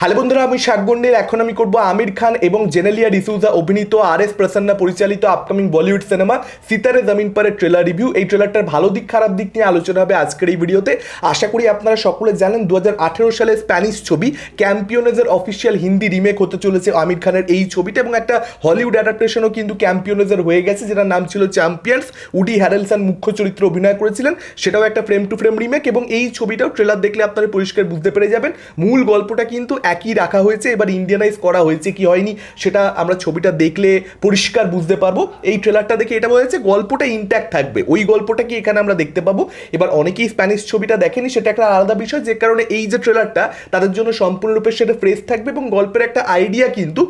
Hello বন্ধুরা, আমি শাকগন্ডের এখন আমি করব আমির খান এবং জেনেলিয়া ডিসুজা অভিনীত আর এস প্রসন্না পরিচালিত আপকামিং বলিউড সিনেমা সিতারে জমিন পরের ট্রেলার রিভিউ এই ট্রেলারটার ভালো দিক, খারাপ দিক নিয়ে আলোচনা হবে আজকের এই ভিডিওতে। আশা করি আপনারা সকলে জানেন দু হাজার আঠেরো সালে স্প্যানিশ ছবি ক্যাম্পিয়নেজের অফিসিয়াল হিন্দি রিমেক হতে চলেছে আমির খানের এই ছবিটা এবং একটা হলিউড অ্যাডাপ্টেশনও কিন্তু ক্যাম্পিয়নেজের হয়ে গেছে, যেটার নাম ছিল চ্যাম্পিয়ন্স উডি হ্যারেলসন মুখ্য চরিত্রে অভিনয় করেছিলেন, সেটাও একটা ফ্রেম টু ফ্রেম রিমেক এবং এই ছবিটাও ট্রেলার দেখলে আপনারা পরিষ্কার বুঝতে পেরে যাবেন। মূল গল্পটা কিন্তু একই রাখা হয়েছে, এবার ইন্ডিয়ানাইজ করা হয়েছে, কি হয়নি সেটা আমরা ছবিটা দেখলে পরিষ্কার বুঝতে পারব। এই ট্রেলারটা দেখে এটা বোঝা গল্পটা ইন্ট্যাক্ট থাকবে। ওই গল্পটা কি এখানে আমরা দেখতে পাবো? এবার অনেকেই স্প্যানিশ ছবিটা দেখেনি, সেটা একটা আলাদা বিষয়, যে কারণে এই যে ট্রেলারটা তাদের জন্য সম্পূর্ণরূপে সেটা ফ্রেশ থাকবে এবং গল্পের একটা আইডিয়া কিন্তু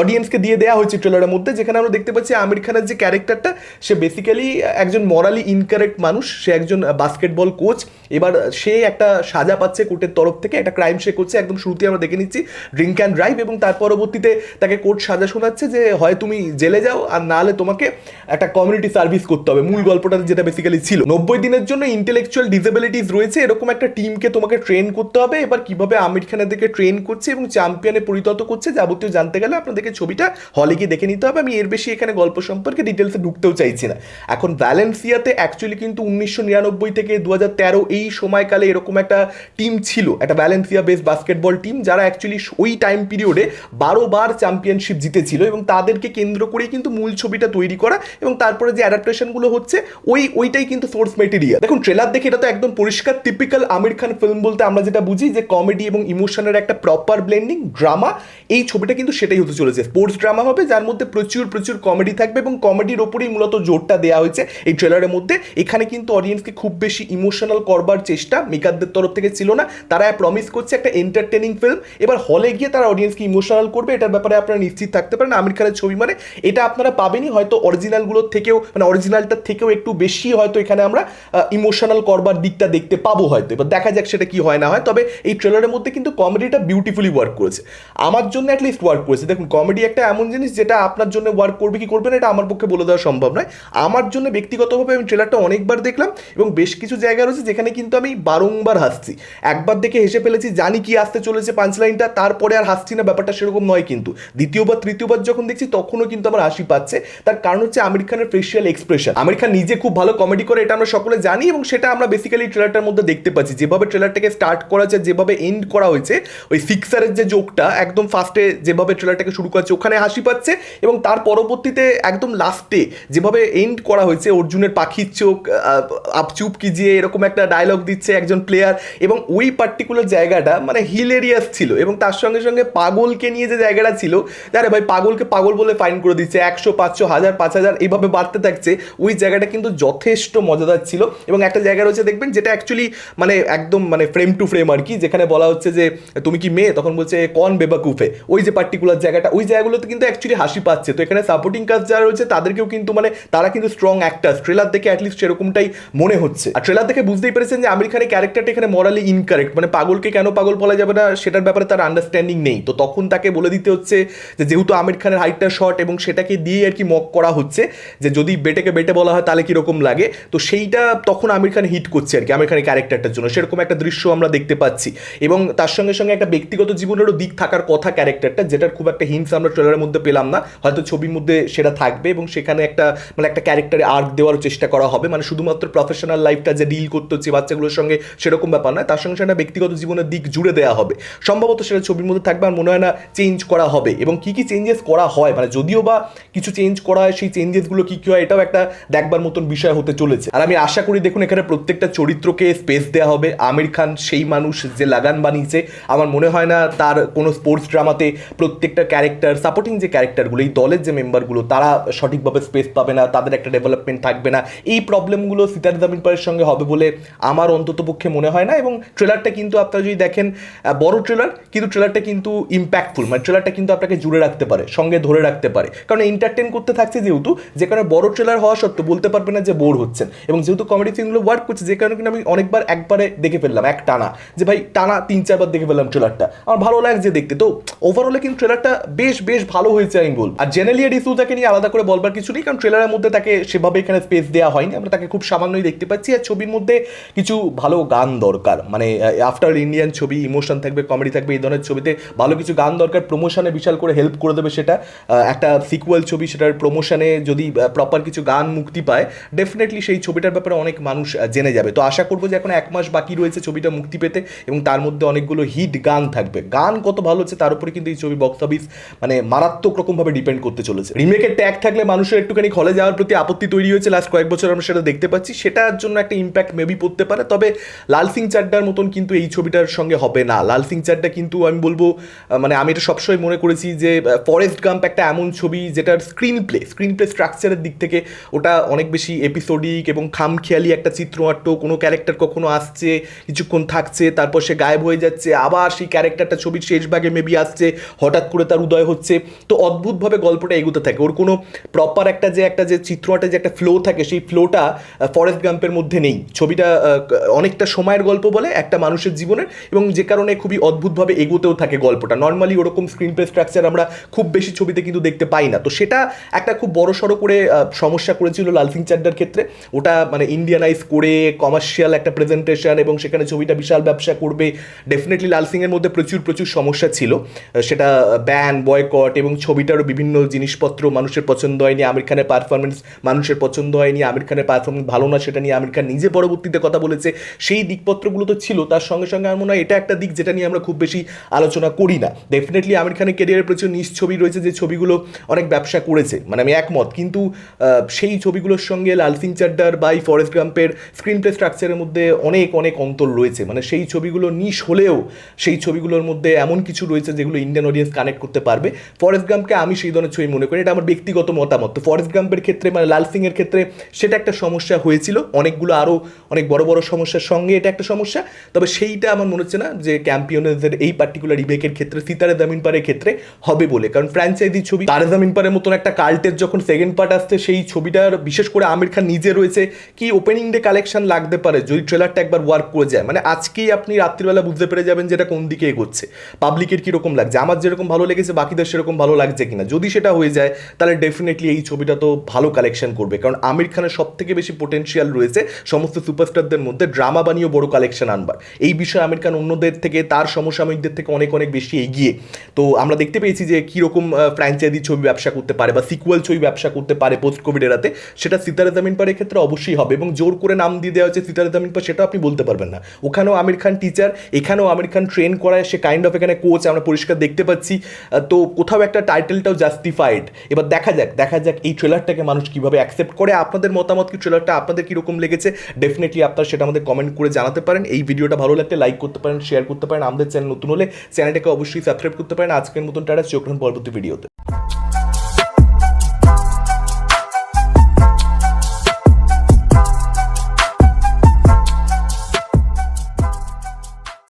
অডিয়েন্সকে দিয়ে দেওয়া হয়েছে ট্রেলারের মধ্যে, যেখানে আমরা দেখতে পাচ্ছি আমির খানের যে ক্যারেক্টারটা সে বেসিক্যালি একজন মরালি ইনকারেক্ট মানুষ, সে একজন বাস্কেটবল কোচ এবার সে একটা সাজা পাচ্ছে কোর্টের তরফ থেকে, একটা ক্রাইম সে করছে। একদম শুরুতে আমরা দেখে নিচ্ছি ড্রিঙ্ক অ্যান্ড ড্রাইভ এবং তার পরবর্তীতে তাকে কোর্ট সাজা শোনাচ্ছে যে, হয় তুমি জেলে যাও আর না হলে তোমাকে একটা কমিউনিটি সার্ভিস করতে হবে। মূল গল্পটা যেটা বেসিক্যালি ছিল। নব্বই দিনের জন্য ইন্টেলেকচুয়াল ডিসেবিলিটিস রয়েছে। এরকম একটা টিমকে তোমাকে ট্রেন করতে হবে। এবার কীভাবে আমির খানের দিকে ট্রেন করছে এবং চ্যাম্পিয়নে পরিণত করছে, যাবতীয় জানতে গেলে আপনাদেরকে ছবিটা হলে গিয়ে দেখে নিতে হবে। আমি এর বেশি এখানে গল্প সম্পর্কে ডিটেলসে ঢুকতেও চাইছি না। এখন ভ্যালেন্সিয়াতে অ্যাকচুয়ালি কিন্তু উনিশশো নিরানব্বই থেকে দু তেরো এই সময়কালে এরকম একটা টিম ছিল, একটা ভ্যালেন্সিয়া বেস বাস্কেটবল টিম যারা অ্যাকচুয়ালি ওই টাইম পিরিয়ডে বারো বার চ্যাম্পিয়নশিপ জিতেছিল এবং তাদেরকে কেন্দ্র করেই কিন্তু মূল ছবিটা তৈরি করা এবং তারপরে যে অ্যাডাপ্টেশনগুলো হচ্ছে, ওই, ওইটাই কিন্তু সোর্স মেটেরিয়াল দেখুন ট্রেলার দেখে এটা তো একদম পরিষ্কার টিপিক্যাল আমির খান ফিল্ম বলতে আমরা যেটা বুঝি যে কমেডি এবং ইমোশনের একটা প্রপার ব্লেন্ডিং ড্রামা এই ছবিটা কিন্তু সেটাই হতে চলেছে। স্পোর্টস ড্রামা হবে, যার মধ্যে প্রচুর প্রচুর কমেডি থাকবে এবং কমেডির ওপরেই মূলত জোরটা দেওয়া হয়েছে এই ট্রেলারের মধ্যে। এখানে কিন্তু অডিয়েন্সকে খুব বেশি ইমোশনাল করবার চেষ্টা মেকারদের তরফ থেকে ছিল না। তারা প্রমিস করছে একটা এন্টারটেনিং ফিল্ম এবার হলে গিয়ে তারা অডিয়েন্সকে ইমোশনাল করবে, এটার ব্যাপারে আপনারা নিশ্চিত থাকতে পারেন। আমির খানের ছবি মানে এটা আপনারা পাবেনই, হয়তো অরিজিনালগুলোর থেকেও মানে অরিজিনালটার থেকেও একটু বেশি হয়তো এখানে আমরা ইমোশনাল করবার দিকটা দেখতে পাবো হয়তো। এবার দেখা যাক সেটা কি হয় না হয়। তবে এই ট্রেলারের মধ্যে কিন্তু কমেডিটা বিউটিফুলি ওয়ার্ক করেছে। আমার জন্য অ্যাটলিস্ট ওয়ার্ক করেছে। দেখুন কমেডি একটা এমন জিনিস যেটা আপনার জন্য ওয়ার্ক করবে কি করবে না, এটা আমার পক্ষে বলে দেওয়া সম্ভব নয়। আমার জন্য ব্যক্তিগতভাবে আমি ট্রেলারটা অনেকবার দেখলাম এবং বেশ কিছু জায়গা রয়েছে যেখানে কিন্তু আমি বারংবার হাসছি। একবার দেখে হেসে ফেলেছি, জানি কি আসতে চলেছে পাঁচ লাইনটা তারপরে আর হাসছি না, ব্যাপারটা সেরকম নয় কিন্তু। দ্বিতীয়বার, তৃতীয়বার যখন দেখছি, তখনও কিন্তু আমার হাসি পাচ্ছে। তার কারণ হচ্ছে আমির খানের ফেশিয়াল এক্সপ্রেশন আমির খান নিজে খুব ভালো কমেডি করে, এটা আমরা সকলে জানি এবং সেটা আমরা বেসিক্যালি ট্রেলারটার মধ্যে দেখতে পাচ্ছি। যেভাবে ট্রেলারটাকে স্টার্ট করা হয়েছে, যেভাবে এন্ড করা হয়েছে, ওই সিক্সারের যে জোকটা একদম ফার্স্টে যেভাবে ট্রেলারটাকে শুরু করেছে, ওখানে হাসি পাচ্ছে এবং তার পরবর্তীতে একদম লাস্টে যেভাবে এন্ড করা হয়েছে, অর্জুনের পাখির চোখ আপচুপ কিজিয়ে এরকম একটা ডায়লগ দিচ্ছে একজন প্লেয়ার এবং ওই পার্টিকুলার জায়গাটা মানে হিলেরিয়াস ছিল এবং তার সঙ্গে সঙ্গে পাগলকে নিয়ে যে জায়গাটা ছিল আরে ভাই, পাগলকে পাগল বলে ফাইন করে দিচ্ছে, একশো, পাঁচশো, হাজার, পাঁচ হাজার এইভাবে বাড়তে থাকছে, ওই জায়গাটা কিন্তু যথেষ্ট মজাদার ছিল এবং একটা জায়গা রয়েছে দেখবেন যেটা অ্যাকচুয়ালি মানে একদম মানে ফ্রেম টু ফ্রেম আর কি, যেখানে বলা হচ্ছে যে, তুমি কি মেয়ে? তখন বলছে, কন বেবাকুফে? ওই যে পার্টিকুলার জায়গাটা ওই জায়গাগুলোতে কিন্তু অ্যাকচুয়ালি হাসি পাচ্ছে। তো এখানে সাপোর্টিং কাজ যারা রয়েছে, তাদেরকেও কিন্তু মানে তারা কিন্তু স্ট্রং অ্যাক্টার্স ট্রেলার দেখে অ্যাটলিস্ট সেরকমটাই মনে হচ্ছে। আর ট্রেলার দেখে বুঝতেই পেরেছেন যে আমির খানের ক্যারেক্টারটা এখানে মরালি ইনকারেক্ট মানে পাগলকে কেন পাগল বলা যাবে না, সেটার ব্যাপারে তার আন্ডারস্ট্যান্ডিং নেই। তো তখন তাকে বলে দিতে হচ্ছে যে, যেহেতু আমির খানের হাইটটা শর্ট এবং সেটাকে দিয়ে আর কি মক করা হচ্ছে, যে যদি বেটেকে বেটে বলা হয় তাহলে কীরকম লাগে? তো সেইটা তখন আমির খান হিট করছে আর কি, আমির খানের ক্যারেক্টারটার জন্য। সেরকম একটা দৃশ্য আমরা দেখতে পাচ্ছি। এবং তার সঙ্গে সঙ্গে একটা ব্যক্তিগত জীবনেরও দিক থাকার কথা ক্যারেক্টারটা যেটার খুব একটা হিংস আমরা ট্রেলারের মধ্যে পেলাম না। হয়তো ছবির মধ্যে সেটা থাকবে এবং সেখানে একটা মানে একটা ক্যারেক্টারে আর্ক দেওয়ার চেষ্টা করা হবে। মানে শুধুমাত্র প্রফেশনাল লাইফটা যে ডিল করতে হচ্ছে বাচ্চাগুলোর সঙ্গে সেরকম ব্যাপার নয়, তার সঙ্গে সঙ্গে ব্যক্তিগত জীবনের দিক জুড়ে দেওয়া হবে। সম্ভবত সেটা ছবির মধ্যে থাকবে আর মনে হয় না চেঞ্জ করা হবে। এবং কি কি চেঞ্জেস করা হয়? মানে যদিও বা কিছু চেঞ্জ করা হয়, সেই চেঞ্জেসগুলো কী কী হয়, এটাও একটা দেখবার মতন বিষয় হতে চলেছে। আর আমি আশা করি দেখুন, এখানে প্রত্যেকটা চরিত্রকে স্পেস দেওয়া হবে। আমির খান সেই মানুষ যে লাগান বানিয়েছে। আমার মনে হয় না তার কোনো স্পোর্টস ড্রামাতে প্রত্যেকটা ক্যারেক্টার সাপোর্টিং যে ক্যারেক্টারগুলো এই দলের যে মেম্বারগুলো তারা সঠিকভাবে স্পেস পাবে না, তাদের একটা ডেভেলপমেন্ট থাকবে না। এই প্রবলেমগুলো সিতার জামিন পারের সঙ্গে হবে বলে আমার অন্তত পক্ষে মনে হয় না এবং ট্রেলারটা কিন্তু আপনারা যদি দেখেন বড় ট্রেলার কিন্তু ট্রেলারটা কিন্তু ইম্প্যাক্টফুল মানে ট্রেলারটা কিন্তু আপনাকে জুড়ে রাখতে পারে, সঙ্গে ধরে রাখতে পারে। কারণ এন্টারটেন করতে থাকছে যেহেতু, যে কারণে বড় ট্রেলার হওয়া সত্ত্বেও বলতে পারবে না যে বোর হচ্ছেন। এবং যেহেতু কমেডি ফিল্মগুলো ওয়ার্ক করছে, যে কারণে কিন্তু আমি অনেকবার একবারে দেখে ফেললাম, এক টানা, যে ভাই টানা তিন চারবার দেখে ফেললাম ট্রেলারটা আমার ভালো লাগছে দেখতে। তো ওভারঅলে কিন্তু ট্রেলারটা বেশ বেশ ভালো হয়েছে আমি বলব আর জেনারেলি ডিসুজাকে নিয়ে আলাদা করে বলবার কিছু নেই, কারণ ট্রেলারের মধ্যে তাকে সেভাবে এখানে স্পেস দেওয়া হয়নি। আমরা তাকে খুব সামান্যই দেখতে পাচ্ছি, আর ছবির মধ্যে কিছু ভালো গান দরকার। মানে আফটার ইন্ডিয়ান ছবি ইমোশন থাকবে কমেডি থাকবে, এই ধরনের ছবিতে ভালো কিছু গান দরকার। প্রমোশনে বিশাল করে হেল্প করে দেবে সেটা। একটা সিকুয়াল ছবি, সেটার প্রমোশনে যদি প্রপার কিছু গান মুক্তি পায় ডেফিনেটলি সেই ছবিটার ব্যাপারে অনেক মানুষ জেনে যাবে। তো আশা করব যে এখন এক মাস বাকি রয়েছে ছবিটা মুক্তি পেতে, এবং তার মধ্যে অনেকগুলো হিট গান থাকবে। গান কত ভালো হচ্ছে, তার উপরে কিন্তু এই ছবি বক্স অফিস মানে মারাত্মক রকমভাবে ডিপেন্ড করতে চলেছে। রিমেকের ট্যাগ থাকলে মানুষের একটুখানি হলে যাওয়ার প্রতি আপত্তি তৈরি হয়েছে। লাস্ট কয়েক বছর আমরা সেটা দেখতে পাচ্ছি। সেটার জন্য একটা ইম্প্যাক্ট মেবি পড়তে পারে। তবে লাল সিং চাড্ডার মতন কিন্তু এই ছবিটার সঙ্গে হবে না। লাল সিং চাড্ডা কিন্তু আমি বলব মানে আমি এটা সবসময় মনে করেছি যে ফরেস্ট গাম্প একটা এমন ছবি যেটার স্ক্রিন প্লে স্ক্রিন প্লে স্ট্রাকচারের দিক থেকে ওটা অনেক বেশি এপিসোডিক এবং খামখেয়ালি একটা চিত্রনাট্য। কোনো ক্যারেক্টার কখনো আসছে, কিছুক্ষণ থাকছে, তারপর সে গায়েব হয়ে যাচ্ছে, আবার সেই ক্যারেক্টারটা ছবির শেষ ভাগে মেবি আসছে, হঠাৎ করে তার উদয় হচ্ছে, তো অদ্ভুতভাবে গল্পটা এগোতে থাকে। ওর কোনো প্রপার একটা যে একটা যে চিত্রটা, যে একটা ফ্লো থাকে, সেই ফ্লোটা ফরেস্ট গাম্পের মধ্যে নেই। ছবিটা অনেকটা সময়ের গল্প বলে, একটা মানুষের জীবনের, এবং যে কারণে খুবই অদ্ভুতভাবে এগোতেও থাকে গল্পটা। নর্মালি ওরকম স্ক্রিন প্লে স্ট্রাকচার আমরা খুব বেশি ছবিতে কিন্তু দেখতে পাই না। তো সেটা একটা খুব বড় সড়ো করে সমস্যা করেছিল লাল সিং চাড্ডার ক্ষেত্রে। ওটা মানে ইন্ডিয়ানাইজ করে কমার্শিয়াল একটা প্রেজেন্টেশন এবং সেখানে ছবিটা বিশাল ব্যবসা করবে। ডেফিনেটলি লাল সিংয়ের মধ্যে প্রচুর প্রচুর সমস্যা ছিল। সেটা ব্যান বয়কট এবং ছবিটারও বিভিন্ন জিনিসপত্র মানুষের পছন্দ হয়নি আমির খানের পারফরমেন্স মানুষের পছন্দ হয়নি আমির খানের পারফরমেন্স ভালো না, সেটা নিয়ে আমির খান নিজে পরবর্তীতে কথা বলেছে। সেই দিকপত্রগুলো তো ছিল, তার সঙ্গে সঙ্গে আমার মনে হয় এটা একটা দিক যেটা নিয়ে আমরা খুব বেশি আলোচনা করি না। ডেফিনেটলি আমির খানের কেরিয়ারের প্রচুর নিজ ছবি রয়েছে, যে ছবিগুলো অনেক ব্যবসা করেছে মানে আমি একমত। কিন্তু সেই ছবিগুলোর সঙ্গে লাল সিং চাড্ডার বা এই ফরেস্ট গাম্পের স্ক্রিন প্লে স্ট্রাকচারের মধ্যে অনেক অনেক অন্তর রয়েছে। মানে সেই ছবিগুলো নিশ হলেও সেই ছবিগুলোর মধ্যে এমন কিছু রয়েছে যেগুলো ইন্ডিয়ান অডিয়েন্স কানেক্ট করতে পারবে। ফরেস্ট গাম্পকে আমি সেই ধরনের ছবি মনে করি। এটা আমার ব্যক্তিগত মতামত। তো ফরেস্ট গাম্পের ক্ষেত্রে মানে লাল সিংয়ের ক্ষেত্রে সেটা একটা সমস্যা হয়েছিল। অনেকগুলো আরও অনেক বড় বড় সমস্যার সঙ্গে এটা একটা সমস্যা। তবে সেইটা আমার মনে হচ্ছে না যে ক্যাম্পিয়নের এই পার্টিকুলার রিমেকের ক্ষেত্রে সিতারে জামিন পারের ক্ষেত্রে হবে বলে। কারণ ফ্র্যাঞ্চাইজি ছবি তারে জামিন পারের মতন একটা কাল্টের যখন সেকেন্ড পার্ট আসছে, সেই ছবিটার বিশেষ করে আমির খান নিজে রয়েছে, কি ওপেনিং ডে কালেকশন লাগতে পারে? যদি ট্রেলারটা একবার ওয়ার্ক করে যায়। মানে আজকেই আপনি রাত্রিবেলা বুঝতে পেরে যাবেন যে এটা কোন দিকে এগোচ্ছে। পাবলিকের কীরকম লাগছে? আমার যেরকম ভালো লেগেছে বাকিদের সেরকম ভালো লাগছে কিনা? যদি সেটা হয়ে যায় তাহলে ডেফিনেটলি এই ছবিটা তো ভালো কালেকশন করবে। কারণ আমির খানের সব থেকে বেশি পোটেনশিয়াল রয়েছে সমস্ত সুপারস্টারদের মধ্যে ড্রামা বানিয়ে বড় কালেকশন আনবার। এই বিষয়ে আমির খান অন্যদের থেকে তার সমসাময়িকদের থেকে অনেক অনেক বেশি এগিয়ে। তো আমরা দেখতে পেয়েছি যে কীরকম ফ্র্যাঞ্চাইজি ছবি ব্যবসা করতে পারে বা সিকুয়াল ছবি ব্যবসা করতে পারে পোস্ট কোভিড এরাতে সেটা সিতারে জামিন পারের ক্ষেত্রে অবশ্যই হবে এবং জোর করে নাম দিয়ে দেওয়া হচ্ছে সিতারে জামিন পার সেটা আপনি বলতে পারবেন না। ওখানেও আমির খান টিচার এখানেও আমির খান ট্রেন করায় সে কাইন্ড অফ এখানে কোচ আমরা পরিষ্কার দেখতে পাচ্ছি। আহ, তো কোথাও একটা টাইটেলটাও জাস্টিফাইড এবার দেখা যাক দেখা যাক এই ট্রেলারটাকে মানুষ কীভাবে অ্যাকসেপ্ট করে। আপনাদের মতামত কি? ট্রেলারটা আপনাদের কীরকম লেগেছে? ডেফিনেটলি আপনারা সেটা আমাদের কমেন্ট করে জানাতে পারেন। এই ভিডিওটা ভালো লাগলে লাইক করতে পারেন শেয়ার করতে পারেন। আমাদের চ্যানেল নতুন হলে চ্যানেলটাকে অবশ্যই সাবস্ক্রাইব করতে পারেন। আজকের মতন টাটা, চোখ পরবর্তী ভিডিওতে